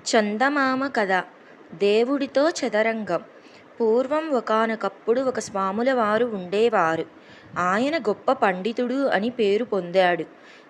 చందమామ కథ. దేవుడితో చదరంగం. పూర్వం ఒకానొకప్పుడు ఒక స్వాముల వారు ఉండేవారు. ఆయన గొప్ప పండితుడు అని పేరు పొందాడు.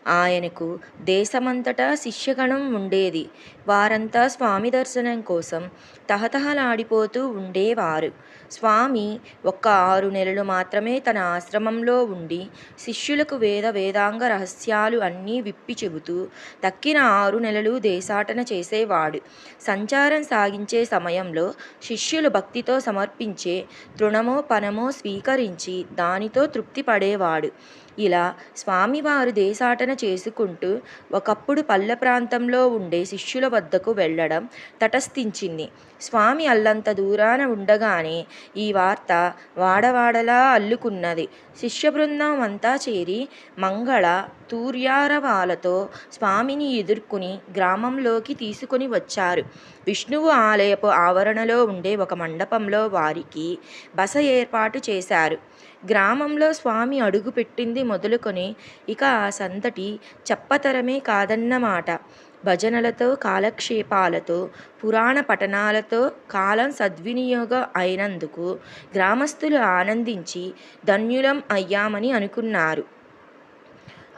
ఆయనకు దేశమంతటా శిష్యగణం ఉండేది. వారంతా స్వామి దర్శనం కోసం తహతహలాడిపోతూ ఉండేవారు. స్వామి ఒక్క ఆరు నెలలు మాత్రమే తన ఆశ్రమంలో ఉండి శిష్యులకు వేద వేదాంగ రహస్యాలు అన్నీ విప్పి చెబుతూ తక్కిన ఆరు నెలలు దేశాటన చేసేవాడు. సంచారం సాగించే సమయంలో శిష్యులు భక్తితో సమర్పించే తృణమో పనమో స్వీకరించి దానితో తృప్తి పడేవాడు ఇలా స్వామివారు దేశాటన చేసుకుంటూ ఒకప్పుడు పల్లె ప్రాంతంలో ఉండే శిష్యుల వద్దకు వెళ్ళడం తటస్థించింది. స్వామి అల్లంత దూరాన ఉండగానే ఈ వార్త వాడవాడలా అల్లుకున్నది. శిష్య బృందం అంతా చేరి మంగళ తూర్యారవాలతో స్వామిని ఎదుర్కొని గ్రామంలోకి తీసుకొని వచ్చారు. విష్ణువు ఆలయపు ఆవరణలో ఉండే ఒక మండపంలో వారికి బస ఏర్పాటు చేశారు. గ్రామంలో స్వామి అడుగుపెట్టింది మొదలుకొని ఇక ఆ సంతటి చెప్పతరమే కాదన్నమాట. భజనలతో కాలక్షేపాలతో పురాణ పఠనాలతో కాలం సద్వినియోగం అయినందుకు గ్రామస్తులు ఆనందించి ధన్యులం అయ్యామని అనుకున్నారు.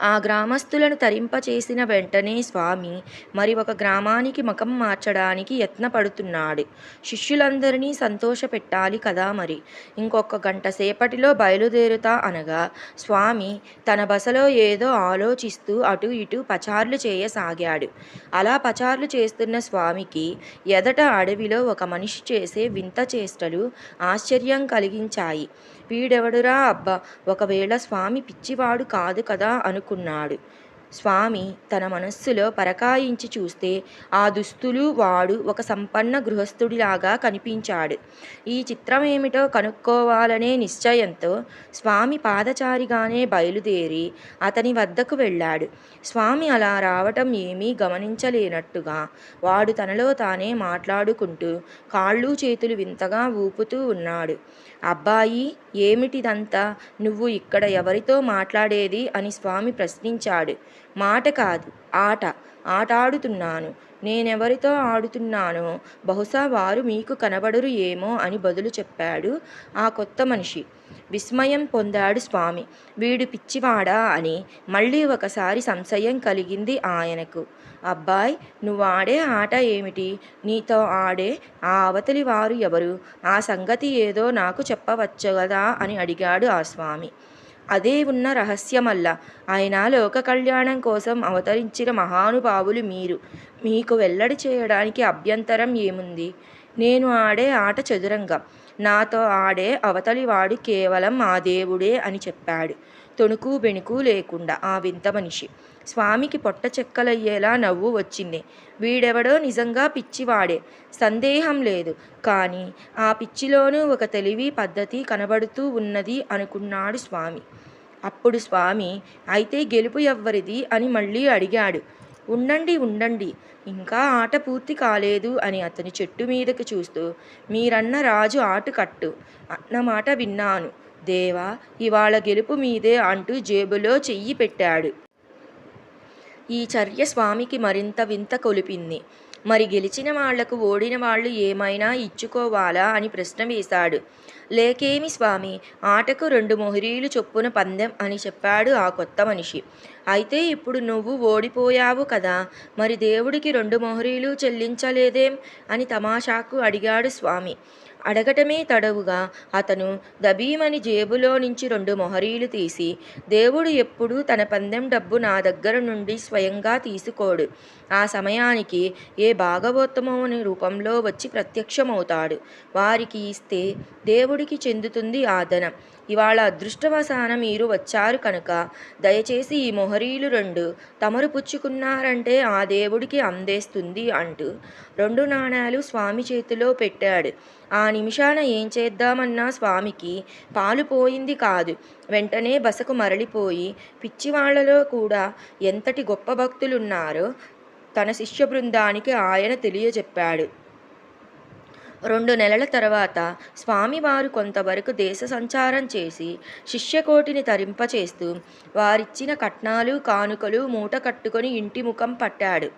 ఆ గ్రామస్తులను తరింపచేసిన వెంటనే స్వామి మరి ఒక గ్రామానికి మకం మార్చడానికి యత్నపడుతున్నాడు. శిష్యులందరినీ సంతోషపెట్టాలి కదా మరి. ఇంకొక గంట సేపటిలో బయలుదేరుతా అనగా స్వామి తన బసలో ఏదో ఆలోచిస్తూ అటు ఇటు పచార్లు చేయసాగాడు. అలా పచార్లు చేస్తున్న స్వామికి ఎదట అడవిలో ఒక మనిషి చేసే వింత చేష్టలు ఆశ్చర్యం కలిగించాయి. వీడెవడురా అబ్బా? ఒకవేళ స్వామి పిచ్చివాడు కాదు కదా అనుకున్నాడు స్వామి తన మనస్సులో పరకాయించి చూస్తే ఆ దుస్తులు వాడు ఒక సంపన్న గృహస్థుడిలాగా కనిపించాడు. ఈ చిత్రం ఏమిటో కనుక్కోవాలనే నిశ్చయంతో స్వామి పాదచారిగానే బయలుదేరి అతని వద్దకు వెళ్ళాడు. స్వామి అలా రావటం ఏమీ గమనించలేనట్టుగా వాడు తనలో తానే మాట్లాడుకుంటూ కాళ్ళు చేతులు వింతగా ఊపుతూ ఉన్నాడు. అబ్బాయి ఏమిటిదంతా? నువ్వు ఇక్కడ ఎవరితో మాట్లాడేది? అని స్వామి ప్రశ్నించాడు. మాట కాదు ఆట. ఆట ఆడుతున్నాను నేనెవరితో ఆడుతున్నానో బహుశా వారు మీకు కనబడరు ఏమో అని బదులు చెప్పాడు ఆ కొత్త మనిషి. విస్మయం పొందాడు స్వామి. వీడు పిచ్చివాడా అని మళ్ళీ ఒకసారి సంశయం కలిగింది ఆయనకు. అబ్బాయ్ నువ్వు ఆడే ఆట ఏమిటి? నీతో ఆడే ఆ అవతలి వారు ఎవరు? ఆ సంగతి ఏదో నాకు చెప్పవచ్చు కదా అని అడిగాడు ఆ స్వామి. అదే ఉన్న రహస్యమల్ల. ఆయన లోక కళ్యాణం కోసం అవతరించిన మహానుభావులు మీరు. మీకు వెల్లడి చేయడానికి అభ్యంతరం ఏముంది? నేను ఆడే ఆట చదురంగం. నాతో ఆడే అవతలివాడు కేవలం ఆ దేవుడే అని చెప్పాడు. తొణుకు బెణుకు లేకుండా ఆ వింత మనిషి. స్వామికి పొట్ట చెక్కలయ్యేలా నవ్వు వచ్చింది. వీడెవడో నిజంగా పిచ్చివాడే. సందేహం లేదు. కానీ ఆ పిచ్చిలోనూ ఒక తెలివి పద్ధతి కనబడుతూ ఉన్నది అనుకున్నాడు స్వామి. అప్పుడు స్వామి అయితే గెలుపు ఎవ్వరిది? అని మళ్ళీ అడిగాడు. ఉండండి ఉండండి. ఇంకా ఆట పూర్తి కాలేదు అని అతని చెట్టు మీదకి చూస్తూ మీరన్న రాజు ఆట కట్టు. అన్నమాట విన్నాను. దేవా ఇవాళ గెలుపు మీదే అంటూ జేబులో చెయ్యి పెట్టాడు. ఈ చర్య స్వామికి మరింత వింత కొలిపింది. మరి గెలిచిన వాళ్ళకు ఓడిన వాళ్ళు ఏమైనా ఇచ్చుకోవాలా అని ప్రశ్న వేశాడు. లేకేమి స్వామి ఆటకు రెండు మొహరీలు చొప్పున పందెం అని చెప్పాడు ఆ కొత్త మనిషి. అయితే ఇప్పుడు నువ్వు ఓడిపోయావు కదా మరి దేవుడికి రెండు మొహరీలు చెల్లించలేదేం అని తమాషాకు అడిగాడు స్వామి. అడగటమే తడవుగా అతను దబీమని జేబులో నుంచి రెండు మొహరీలు తీసి దేవుడు ఎప్పుడూ తన పందెం డబ్బు నా దగ్గర నుండి స్వయంగా తీసుకోడు. ఆ సమయానికి ఏ భాగవోత్తమని రూపంలో వచ్చి ప్రత్యక్షమవుతాడు. వారికి ఇస్తే దేవుడికి చెందుతుంది ఆ ధనం ఇవాళ అదృష్టవశాన మీరు వచ్చారు కనుక దయచేసి ఈ మొహరీలు రెండు తమరు పుచ్చుకున్నారంటే ఆ దేవుడికి అందేస్తుంది అంటూ రెండు నాణాలు స్వామి చేతిలో పెట్టాడు. ఆ నిమిషాన ఏం చేద్దామన్నా స్వామికి పాలు పోయింది కాదు. వెంటనే బసకు మరలిపోయి పిచ్చివాళ్ళలో కూడా ఎంతటి గొప్ప భక్తులున్నారో తన శిష్య బృందానికి ఆయన తెలియజెప్పాడు. రెండు నెలల తర్వాత స్వామివారు కొంతవరకు దేశ సంచారం చేసి శిష్యకోటిని తరింపచేస్తూ వారిచ్చిన కట్నాలు కానుకలు మూట కట్టుకొని ఇంటి ముఖం పట్టాడు.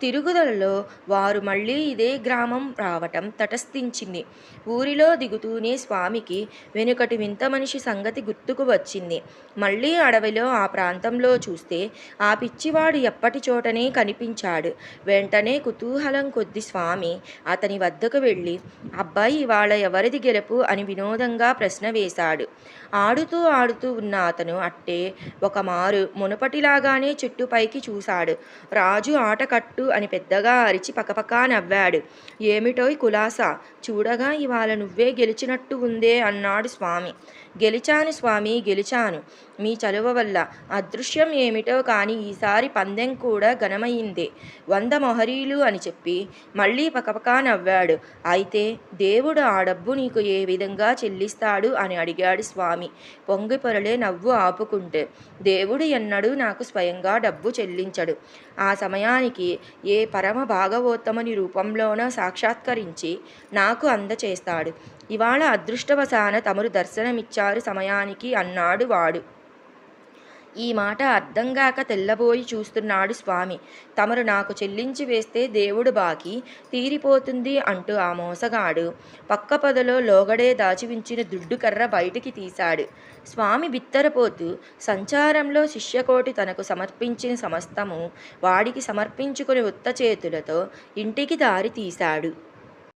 తిరుగుదలలో వారు మళ్ళీ ఇదే గ్రామం రావటం తటస్థించింది. ఊరిలో దిగుతూనే స్వామికి వెనుకటి వింత మనిషి సంగతి గుర్తుకు వచ్చింది. మళ్ళీ అడవిలో ఆ ప్రాంతంలో చూస్తే ఆ పిచ్చివాడు ఎప్పటి చోటనే కనిపించాడు. వెంటనే కుతూహలం కొద్ది స్వామి అతని వద్దకు వెళ్ళి అబ్బాయి ఇవాళ ఎవరిది గెలుపు అని వినోదంగా ప్రశ్న వేశాడు. ఆడుతూ ఆడుతూ ఉన్న అతను అట్టే ఒక మారు మునుపటిలాగానే చెట్టుపైకి చూశాడు. రాజు ఆట కట్టు అని పెద్దగా అరిచి పకపకా నవ్వాడు. ఏమిటోయ్ కులాసా? చూడగా ఇవాళ నువ్వే గెలిచినట్టు ఉందే అన్నాడు స్వామి. గెలిచాను స్వామి గెలిచాను. మీ చలువ వల్ల అదృశ్యం ఏమిటో కానీ ఈసారి పందెం కూడా ఘనమైందే. వంద మొహరీలు అని చెప్పి మళ్ళీ పకపకా నవ్వాడు. అయితే దేవుడు ఆ డబ్బు నీకు ఏ విధంగా చెల్లిస్తాడు అని అడిగాడు స్వామి. పొంగి పొరలే నవ్వు ఆపుకుంటే దేవుడు ఎన్నడూ నాకు స్వయంగా డబ్బు చెల్లించడు. ఆ సమయానికి ఏ పరమ భాగవోత్తముని రూపంలోనో సాక్షాత్కరించి నాకు అందచేస్తాడు. ఇవాళ అదృష్టవశాన తమరు దర్శనమిచ్చారు సమయానికి అన్నాడు వాడు. ఈ మాట అర్థంగాక తెల్లబోయి చూస్తున్నాడు స్వామి. తమరు నాకు చెల్లించి వేస్తే దేవుడు బాకి తీరిపోతుంది అంటూ ఆ మోసగాడు పక్క పొదలో లోగడే దాచివించిన దుడ్డు కర్ర బయటికి తీశాడు. స్వామి బిత్తరపోతూ సంచారంలో శిష్యకోటి తనకు సమర్పించిన సమస్తము వాడికి సమర్పించుకుని ఉత్త చేతులతో ఇంటికి దారి తీశాడు.